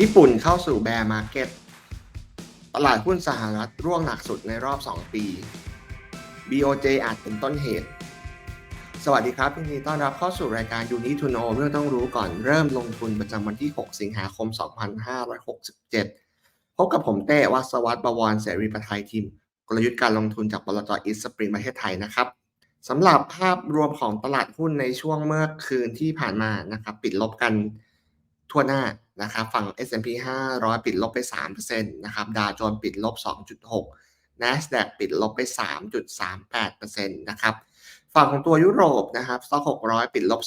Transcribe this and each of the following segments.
ญี่ปุ่นเข้าสู่แบร์มาร์เก็ต ตลาดหุ้นสหรัฐร่วงหนักสุดในรอบ 2 ปี BOJ อาจเป็นต้นเหตุ สวัสดีครับยินดีต้อนรับเข้าสู่รายการ You Need to Know เรื่องต้องรู้ก่อนเริ่มลงทุนประจำวันที่ 6 สิงหาคม 2567 พบกับผมเต้วัศวัตรบวรเสรีประไทยทีม กลยุทธ์การลงทุนจากบลจอิสปริงประเทศไทยนะครับสำหรับภาพรวมของตลาดหุ้นในช่วงเมื่อคืนที่ผ่านมานะครับ ปิดลบกันทั่วหน้า นะครับฝั่ง S&P 500 ปิดลบไป3%นะครับดาวโจนส์ปิดลบ 2.6 NASDAQ ปิดลบไป 3.38%นะครับฝั่งของตัวยุโรปนะครับสต็อก600 ปิดลบ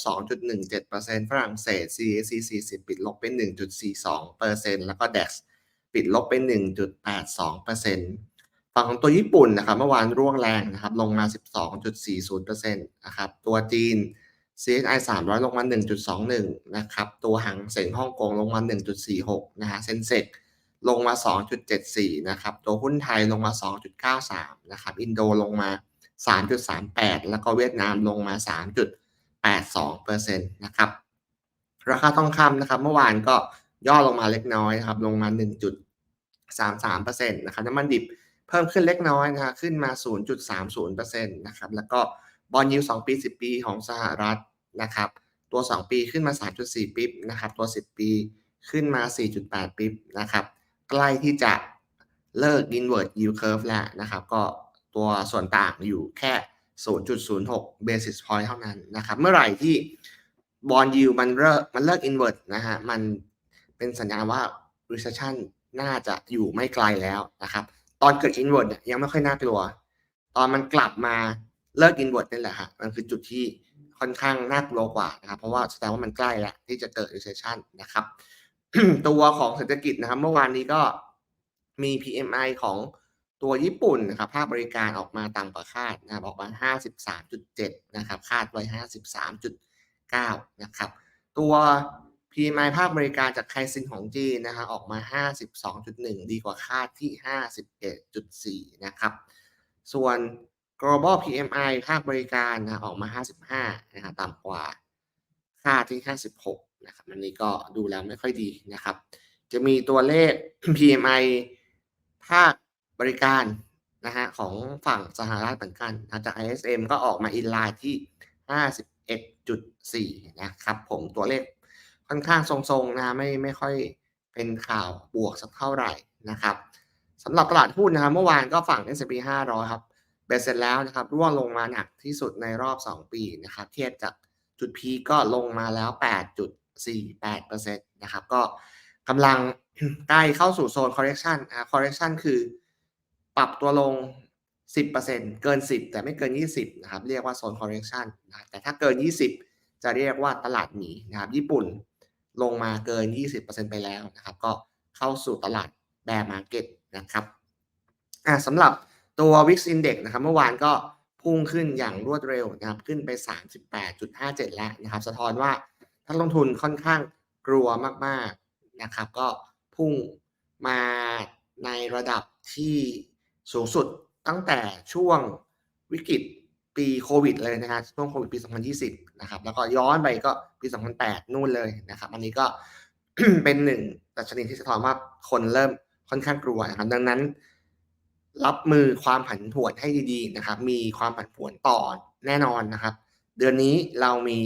2.17%ฝรั่งเศส CAC 40 ปิดลบไป 1.42%แล้วก็ DAX ปิดลบไป 1.82%ฝั่งของตัวญี่ปุ่นนะครับเมื่อวานร่วงแรงนะครับลงมา 12.40%นะครับตัวจีน CSI 300 ลงมา 1.21 นะครับ ตัวหังเส็งฮ่องกงลงมา 1.46 นะฮะ เซ็นเซกลงมา 2.74 นะครับ ตัวหุ้นไทยลงมา 2.93 นะครับ อินโดลงมา 3.38 แล้วก็เวียดนามลงมา 3.82%นะครับ ราคาทองคำนะครับ เมื่อวานก็ย่อลงมาเล็กน้อยนะครับ ลงมา 1.33%นะครับ น้ำมันดิบเพิ่มขึ้นเล็กน้อยนะครับขึ้นมา 0.30%นะครับ แล้วก็บอลยู2ปี10ปีของสหรัฐ นะครับตัว 2 ปีขึ้นมา 3.4 ปิ๊บนะครับตัว 10 ปีขึ้นมา 4.8 ปิ๊บนะครับใกล้ที่จะเลิก inward yield curve แล้วนะครับก็ตัวส่วนต่างอยู่แค่ 0.06 basis point เท่านั้นนะครับเมื่อไหร่ที่บอลยูมันเลิกมันเลิก inward นะฮะมันเป็นสัญญาณว่า recession น่าจะอยู่ไม่ไกลแล้วนะครับตอนเกิด inward เนี่ยยังไม่ค่อยน่ากลัว ตอนมันกลับมาเลิก inward นี่แหละฮะมันคือจุดที่ ค่อนข้างน่ากลัวกว่านะครับ เพราะว่าแสดงว่ามันใกล้แล้วที่จะเกิด recession นะครับ ตัวของเศรษฐกิจนะครับ เมื่อวานนี้ก็มี PMI ของตัวญี่ปุ่นนะครับภาคบริการออกมาต่ำกว่าคาดนะครับออกมา 53.7 นะครับ คาดไว้ 53.9 นะครับ ตัว PMI ภาคบริการจากไคซินของจีนนะครับออกมา 52.1 ดีกว่าคาดที่ 51.4 นะครับ ส่วน global PMI ภาคบริการนะออกมา 55 นะครับต่ำกว่าค่าที่ 56 นะครับอันนี้ก็ดูแล้วไม่ค่อยดีนะครับ จะมีตัวเลข PMI ภาคบริการนะฮะของฝั่งสหรัฐเหมือนกันนะจาก ISM ก็ออกมาอินไลน์ที่ 51.4 นะครับ ผมตัวเลขค่อนข้างทรงๆนะไม่ไม่ค่อยเป็นข่าวบวกสักเท่าไหร่นะครับสำหรับตลาดหุ้นนะครับเมื่อวานก็ฝั่ง S&P 500 ครับ เบสเสร็จแล้วนะครับร่วงลงมาหนักที่สุดในรอบ 2 ปีนะครับเทียบจากจุดพีก็ลงมาแล้ว 8.48%นะครับก็กำลังใกล้เข้าสู่โซน correction อ่า correction คือปรับตัวลง 10%เกิน 10 แต่ไม่เกิน 20นะครับเรียกว่าโซน correction นะแต่ถ้าเกิน 20 จะเรียกว่าตลาดหมีนะครับญี่ปุ่นลงมาเกิน 20%ไปแล้วนะครับก็เข้าสู่ตลาด bear market นะครับอ่าสำหรับ ตัว Wix Index นะครับเมื่อวานก็พุ่งขึ้นอย่างรวดเร็วนะครับขึ้นไป 38.57 แล้วนะครับสะท้อนว่านักลงทุนค่อนข้างกลัวมากๆนะครับ ก็พุ่งมาในระดับที่สูงสุดตั้งแต่ช่วงวิกฤตปีโควิดเลยนะครับช่วงโควิดปี 2020 นะครับ แล้วก็ย้อนไปก็ปี 2008 นู่นเลยนะครับ อันนี้ก็เป็นหนึ่งดัชนีที่สะท้อนว่าคนเริ่มค่อนข้างกลัวนะครับดังนั้น รับมือความผันผวนให้ดีๆนะครับ มีความผันผวนต่อแน่นอนนะครับ เดือนนี้เรามี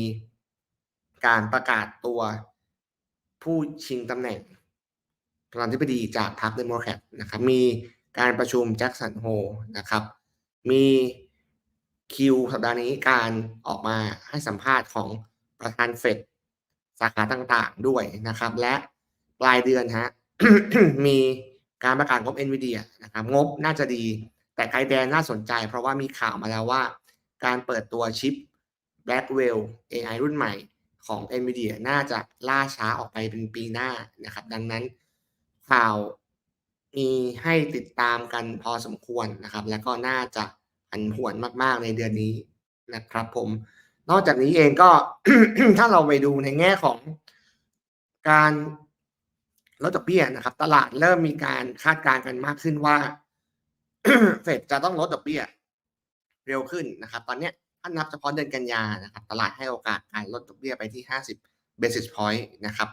การประกาศตัวผู้ชิงตำแหน่งประธานาธิบดีจากพรรคเดโมแครตนะครับ มีการประชุมแจ็คสันโฮนะครับ มีคิวสัปดาห์นี้การออกมาให้สัมภาษณ์ของประธานเฟดสาขาต่างๆด้วยนะครับ และปลายเดือนฮะมี การประกาศงบ NVIDIA นะครับงบน่าจะดี แต่ไกด์แดนน่าสนใจ เพราะว่ามีข่าวมาแล้วว่า การเปิดตัวชิป Blackwell AI รุ่นใหม่ของ NVIDIA น่าจะล่าช้าออกไปเป็นปีหน้านะครับ ดังนั้นข่าวมีให้ติดตามกันพอสมควรนะครับ แล้วก็น่าจะผันผวนมากๆในเดือนนี้นะครับผม นอกจากนี้เองก็ถ้าเราไปดูในแง่ของการ ลดดอกเบี้ยนะครับ ตลาดเริ่มมีการคาดการณ์กันมากขึ้นว่าเฟดจะต้องลดดอกเบี้ยเร็วขึ้นนะครับ ตอนนี้ถ้านับเฉพาะเดือนกันยานะครับ ตลาดให้โอกาสการลดดอกเบี้ยไปที่ 50 basis point นะครับ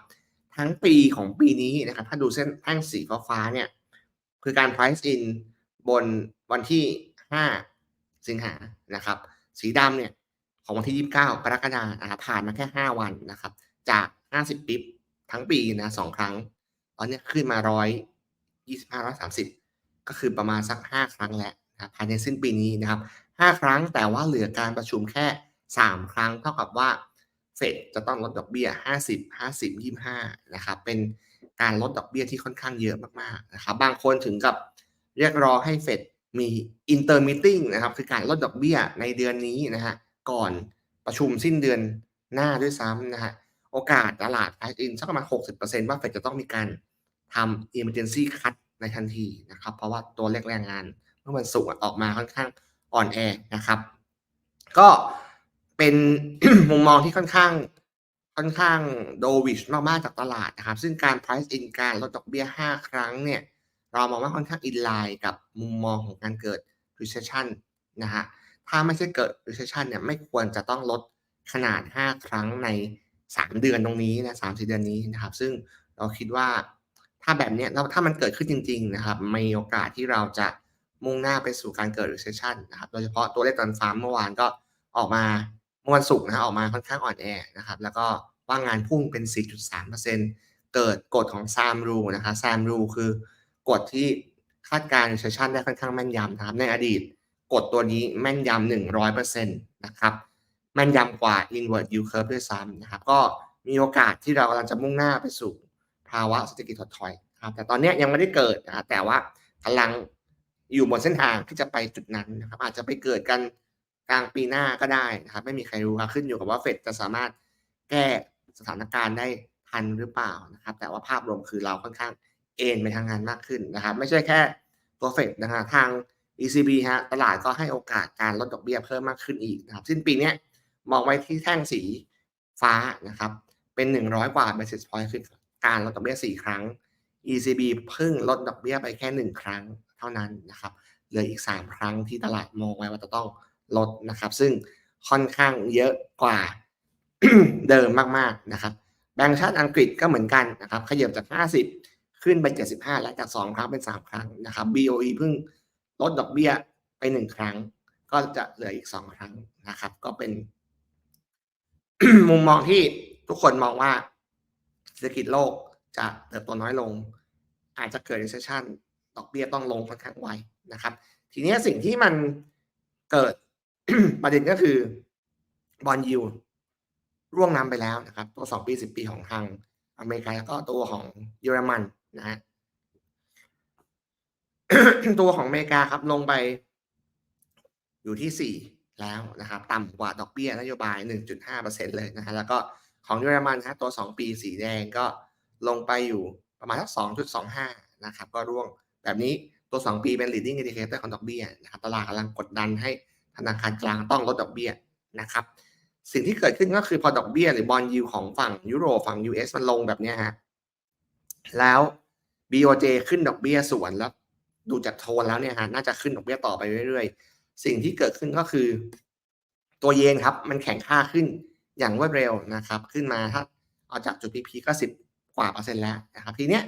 ทั้งปีของปีนี้นะครับ ถ้าดูเส้นแท่งสีฟ้าเนี่ย คือการ price in บนวันที่ 5 สิงหานะครับ สีดำเนี่ยของวันที่ 29 กรกฎาคมนะครับผ่านมาแค่ 5 วันนะครับ จาก 50 ปิบทั้งปีนะ2ครั้ง อนนี้ขึ้นมา125 130ก็คือประมาณสัก5ครั้งแล้วนะภายในสิ้นปีนี้นะครับ5ครั้งแต่ว่าเหลือการประชุมแค่3ครั้ง เท่ากับว่าเฟดจะต้องลดดอกเบี้ย50 50 25นะครับเป็นการลดดอกเบี้ยที่ค่อนข้างเยอะมากๆนะครับบางคนถึงกับเรียกร้องให้เฟดมี inter meeting นะครับคือการลดดอกเบี้ยในเดือนนี้นะฮะก่อนประชุมสิ้นเดือนหน้าด้วยซ้ำนะฮะโอกาสตลาด price in สักประมาณ 60%ว่าเฟดจะต้องมีการ ทำ emergency cut ในทันทีนะครับ เพราะว่าตัวเลขแรงงานเมื่อวันศุกร์ออกมาค่อนข้างอ่อนแอนะครับ ก็เป็นมุมมองที่ค่อนข้างค่อนข้างโดวิชมากๆจากตลาดนะครับ ซึ่งการ price in การลดดอกเบี้ย 5 ครั้งเนี่ย เรามองว่าค่อนข้างอินไลน์กับมุมมองของการเกิด recession นะฮะถ้าไม่ใช่เกิด recession เนี่ยไม่ควรจะต้องลดขนาด 5 ครั้งใน 3 เดือนตรงนี้นะ3-4เดือนนี้นะครับ ซึ่งเราคิดว่า ถ้าแบบเนี้ยแล้วถ้ามันเกิดขึ้นจริง ๆ นะครับมีโอกาสที่เราจะมุ่งหน้าไปสู่การเกิด recession นะครับโดยเฉพาะตัวเลขตอนฟาเมื่อวานก็ออกมาเมื่อวันศุกร์นะออกมาค่อนข้างอ่อนแอนะครับแล้วก็ว่างงานพุ่งเป็น 4.3%เกิดกฎของ SAM rule นะครับ SAM rule คือกฎที่คาดการณ์ recession ได้ค่อนข้างแม่นยำนะครับในอดีตกฎตัวนี้แม่นยำ100%นะครับแม่นยำกว่า inward yield curve ด้วยซ้ำนะครับก็มีโอกาสที่เรากำลังจะมุ่งหน้าไปสู่ ภาวะเศรษฐกิจถดถอยครับแต่ตอนนี้ยังไม่ได้เกิดนะครับแต่ว่ากำลังอยู่บนเส้นทางที่จะไปจุดนั้นนะครับ อาจจะไปเกิดกันกลางปีหน้าก็ได้นะครับ ไม่มีใครรู้ครับขึ้นอยู่กับว่าเฟดจะสามารถแก้สถานการณ์ได้ทันหรือเปล่านะครับ แต่ว่าภาพรวมคือเราค่อนข้างเอ็นไปทางงานมากขึ้นนะครับ ไม่ใช่แค่ตัวเฟดนะครับทาง ECB ฮะตลาดก็ให้โอกาสการลดดอกเบี้ยเพิ่มมากขึ้นอีกนะครับ สิ้นปีนี้มองไว้ที่แท่งสีฟ้านะครับ เป็น 100 กว่า basis point คือ การลดดอกเบี้ย4 ครั้ง ECB เพิ่งลดดอกเบี้ยไปแค่ 1 ครั้งเท่านั้นนะครับเหลืออีก 3 ครั้งที่ตลาดมองไว้ว่าจะต้องลดนะครับ ซึ่งค่อนข้างเยอะกว่าเดิมมากๆนะครับแบงก์ชาติอังกฤษก็เหมือนกันนะครับขยับจาก 50 ขึ้นไป 75 และจาก 2 ครั้งเป็น 3 ครั้งนะครับ BOE เพิ่งลดดอกเบี้ยไป 1 ครั้ง ก็จะเหลืออีก 2 ครั้งนะครับ ก็เป็น มุมมองที่ทุกคนมองว่า เศรษฐกิจโลกจะเติบโตน้อยลง อาจจะเกิด recession ดอกเบี้ยต้องลงค่อนข้างไวนะครับ ทีนี้สิ่งที่มันเกิดประเด็นก็คือบอลยูร่วงน้ำไปแล้วนะครับ ตัว2ปี10ปีของทางอเมริกาแล้วก็ตัวของเยอรมันนะฮะตัวของอเมริกาครับลงไปอยู่ที่4แล้วนะครับ ต่ำกว่าดอกเบี้ยนโยบาย 1.5%เลยนะฮะแล้วก็ ของเยอรมันครับตัว 2 ปีสีแดงก็ลงไปอยู่ประมาณสัก2.25 นะครับ ก็ร่วงแบบนี้ตัว 2 ปีเป็น leading indicator ของดอกเบี้ยนะครับตลาดกำลังกดดันให้ธนาคารกลางต้องลดดอกเบี้ยนะครับ สิ่งที่เกิดขึ้นก็คือพอดอกเบี้ยหรือบอลยูของฝั่งยุโรปฝั่ง US มันลงแบบนี้ฮะแล้ว BOJ ขึ้นดอกเบี้ยสวนแล้วดูจากโทนแล้วเนี่ยฮะน่าจะขึ้นดอกเบี้ยต่อไปเรื่อยๆ สิ่งที่เกิดขึ้นก็คือ ตัวเยนครับ มันแข็งค่าขึ้น อย่างรวดเร็วนะครับ ขึ้นมาถ้าเอาจากจุดพีพีก็สิบกว่าเปอร์เซ็นต์แล้วนะครับทีเนี้ย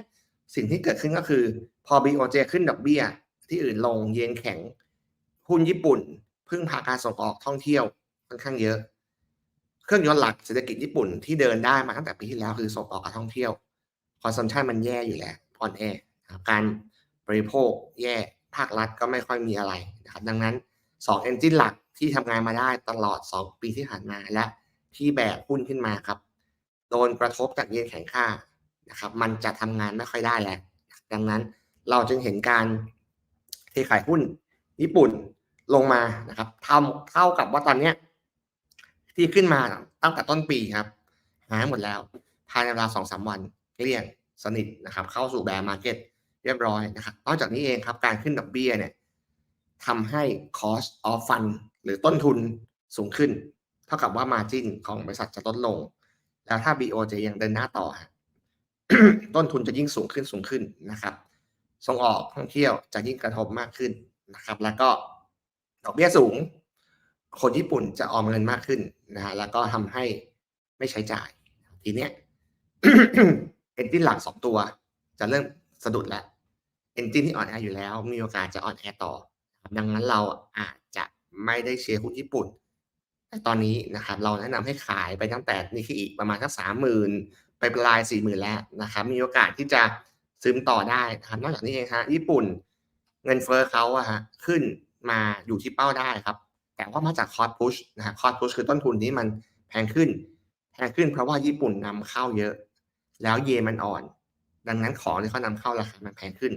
สิ่งที่เกิดขึ้นก็คือพอ BOJ ขึ้นดอกเบี้ย ที่อื่นลงเยนแข็ง หุ้นญี่ปุ่น พึ่งพาการส่งออกท่องเที่ยวค่อนข้างเยอะ เครื่องยนต์หลักเศรษฐกิจญี่ปุ่นที่เดินได้มาตั้งแต่ปีที่แล้วคือส่งออกการท่องเที่ยวคอนซัมชันมันแย่อยู่แล้วอ่อนแอการบริโภคแย่ภาครัฐก็ไม่ค่อยมีอะไรนะครับดังนั้น2เอนจินหลักที่ทำงานมาได้ตลอด 2 ปีที่ผ่านมาและ ที่แบกหุ้นขึ้นมาครับ โดนกระทบจากเยนแข็งค่านะครับ มันจะทำงานไม่ค่อยได้แล้ว ดังนั้นเราจึงเห็นการเทขายหุ้นญี่ปุ่นลงมานะครับท่าเท่ากับว่าตอนเนี้ยที่ขึ้นมาตั้งแต่ต้นปีครับ หายหมดแล้ว ภายในเวลาสองสามวันเกลี้ยงสนิทนะครับ เข้าสู่แบร์มาร์เก็ตเรียบร้อยนะครับนอกจากนี้เองครับ การขึ้นดอกเบี้ยเนี่ยทำให้ cost of fund หรือต้นทุนสูงขึ้น ท่ากับว่า margin ของบริษัทจะลดลง แล้วถ้า BOJ ยังเดินหน้าต่อ ต้นทุนจะยิ่งสูงขึ้นสูงขึ้นนะครับ ส่งออกท่องเที่ยวจะยิ่งกระทบมากขึ้นนะครับ แล้วก็ดอกเบี้ยสูง คนญี่ปุ่นจะออมเงินมากขึ้นนะฮะแล้วก็ทำให้ไม่ใช้จ่าย ทีเนี้ย Engine หลัก2ตัว จะเริ่มสะดุดแล้ว Engine ที่อ่อนแออยู่แล้ว มีโอกาสจะอ่อนแอต่อ ดังนั้นเราอาจจะไม่ได้เชียร์หุ้นญี่ปุ่น ตอนนี้นะครับเราแนะนำให้ขายไปตั้งแต่ Nikkei ประมาณสัก30,000ไปปลาย40,000แล้วนะครับมีโอกาสที่จะซึมต่อได้นะครับนอกจากนี้เองครับญี่ปุ่นเงินเฟ้อเขาอะฮะขึ้นมาอยู่ที่เป้าได้ครับ แต่ว่ามาจาก Cost Push นะครับ Cost Push คือต้นทุนที่มันแพงขึ้น แพงขึ้นเพราะว่าญี่ปุ่นนำเข้าเยอะ แล้วเยนมันอ่อน ดังนั้นของที่เขานำเข้าราคามันแพงขึ้น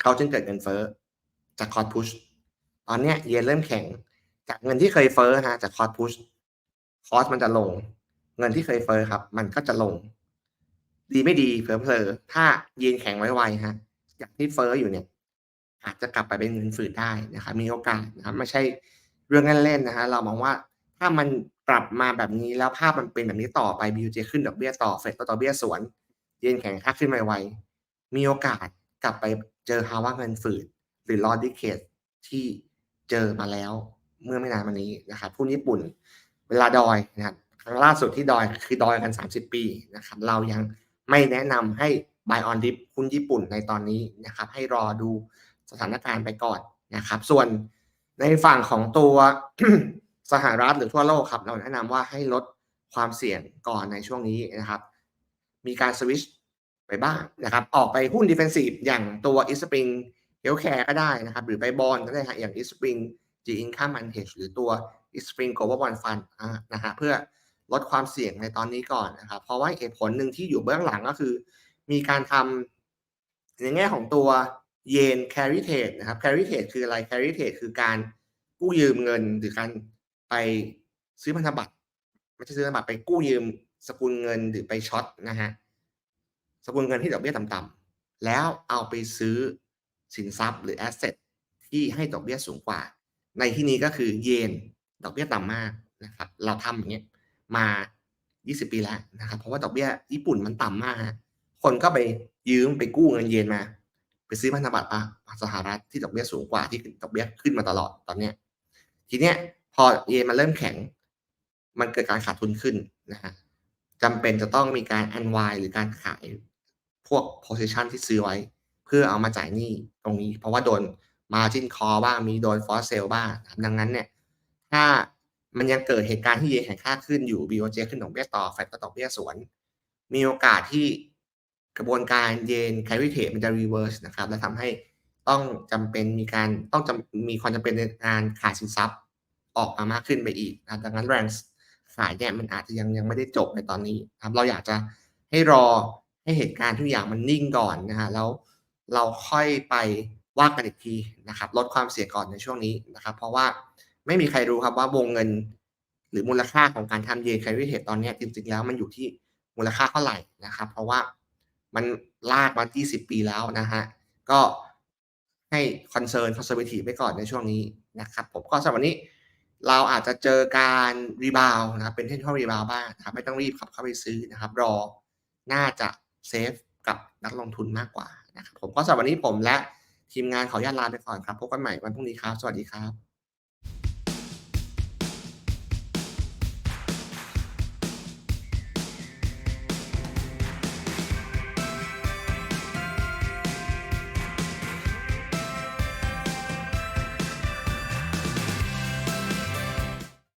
เขาจึงเกิดเงินเฟ้อจาก Cost Push ตอนเนี้ยเยนเริ่มแข็ง จากเงินที่เคยเฟ้อนะจาก Cost Push คอสมันจะลง เงินที่เคยเฟ้อครับ มันก็จะลง ดีไม่ดีเผลอๆถ้าเยนแข็งไวๆฮะจากที่เฟ้ออยู่เนี่ย อาจจะกลับไปเป็นเงินฝืดได้นะครับ มีโอกาสนะครับไม่ใช่เรื่องเล่นๆนะฮะเรามองว่าถ้ามันกลับมาแบบนี้แล้วภาพมันเป็นแบบนี้ต่อไป BOJ ขึ้นดอกเบี้ยต่อเฟดก็ดอเบี้ยสวน เย็นแข็งค่าขึ้นไวๆมีโอกาสกลับไปเจอภาวะเงินฝืด หรือ loss decade ที่เจอมาแล้ว เมื่อไม่นานมานี้นะครับหุ้ญี่ปุ่นเวลาดอยนะครับครั้งล่าสุดที่ดอยคือดอยกัน 30 ปีนะครับเรายังไม่แนะนำให้ buy on dip หุ้นญี่ปุ่นในตอนนี้นะครับให้รอดูสถานการณ์ไปก่อนนะครับ ส่วนในฝั่งของตัวสหรัฐหรือทั่วโลกครับ เราแนะนำว่าให้ลดความเสี่ยงก่อนในช่วงนี้นะครับ มีการสวิชไปบ้างนะครับ ออกไปหุ้นดิเฟนซีฟอย่างตัวอิสปริงเฮลแคร์ก็ได้นะครับ หรือไปบอลก็ได้ครับอย่างอิสปริง G Income Manage หรือตัว Spring Global Bond Fund นะฮะเพื่อลดความเสี่ยงในตอนนี้ก่อนนะครับ เพราะว่าเหตุผลหนึ่งที่อยู่เบื้องหลังก็คือ มีการทำในแง่ของตัว Yen Carry Trade นะครับ Carry Trade คืออะไร Carry Trade คือการกู้ยืมเงินหรือการไปซื้อพันธบัตรไม่ใช่ซื้อพันธบัตรไปกู้ยืมสกุลเงินหรือไปช็อตนะฮะสกุลเงินที่ดอกเบี้ยต่ำๆแล้วเอาไปซื้อสินทรัพย์หรือแอสเซทที่ให้ดอกเบี้ยสูงกว่า ในที่นี้ก็คือเยนดอกเบี้ยต่ำมากนะครับ เราทำอย่างเงี้ยมา 20 ปีแล้วนะครับ เพราะว่าดอกเบี้ยญี่ปุ่นมันต่ำมาก คนก็ไปยืมไปกู้เงินเยนมา ไปซื้อพันธบัตรปะสหรัฐที่ดอกเบี้ยสูงกว่าที่ดอกเบี้ยขึ้นมาตลอดตอนเนี้ย ทีเนี้ยพอเยนมันเริ่มแข็ง มันเกิดการขาดทุนขึ้นนะฮะจำเป็นจะต้องมีการ unwind หรือการขายพวก position ที่ซื้อไว้ เพื่อเอามาจ่ายหนี้ตรงนี้ เพราะว่าโดน margin call บ้างมีโดน force sale บ้างดังนั้นเนี่ยถ้ามันยังเกิดเหตุการณ์ที่เยนแข็งค่าขึ้นอยู่ BOJ ขึ้นดอกเบี้ยต่อ Fed ก็ดอกเบี้ยสวน มีโอกาสที่กระบวนการเยน carry trade มันจะ reverse นะครับและทำให้ต้องจำเป็นมีการต้องจำมีความจำเป็นในการขายสินทรัพย์ออกมามากขึ้นไปอีกนะดังนั้นแรงขายเนี่ยมันอาจจะยังยังไม่ได้จบในตอนนี้ครับเราอยากจะให้รอให้เหตุการณ์ทุกอย่างมันนิ่งก่อนนะฮะแล้วเราค่อยไป ว่ากันอีกทีนะครับลดความเสี่ยงก่อนในช่วงนี้นะครับเพราะว่าไม่มีใครรู้ครับว่าวงเงิน หรือมูลค่าของการทำเยนแคริเทดตอนนี้จริงๆแล้วมันอยู่ที่มูลค่าเท่าไหร่นะครับ เพราะว่ามันลากมา20ปีแล้วนะฮะก็ให้คอนเซิร์นคอนเซอร์เวทีฟไว้ก่อนในช่วงนี้นะครับผมก็สำหรับวันนี้เราอาจจะเจอการรีบาวนะครับเป็นเทคนิครีบาวบ้างนะครับไม่ต้องรีบขับเข้าไปซื้อนะครับ รอน่าจะเซฟกับนักลงทุนมากกว่านะครับผมก็สำหรับวันนี้ผมและ ทีมงานขออนุญาตลาไปก่อนครับพบกันใหม่วันพรุ่งนี้ครับ สวัสดีครับ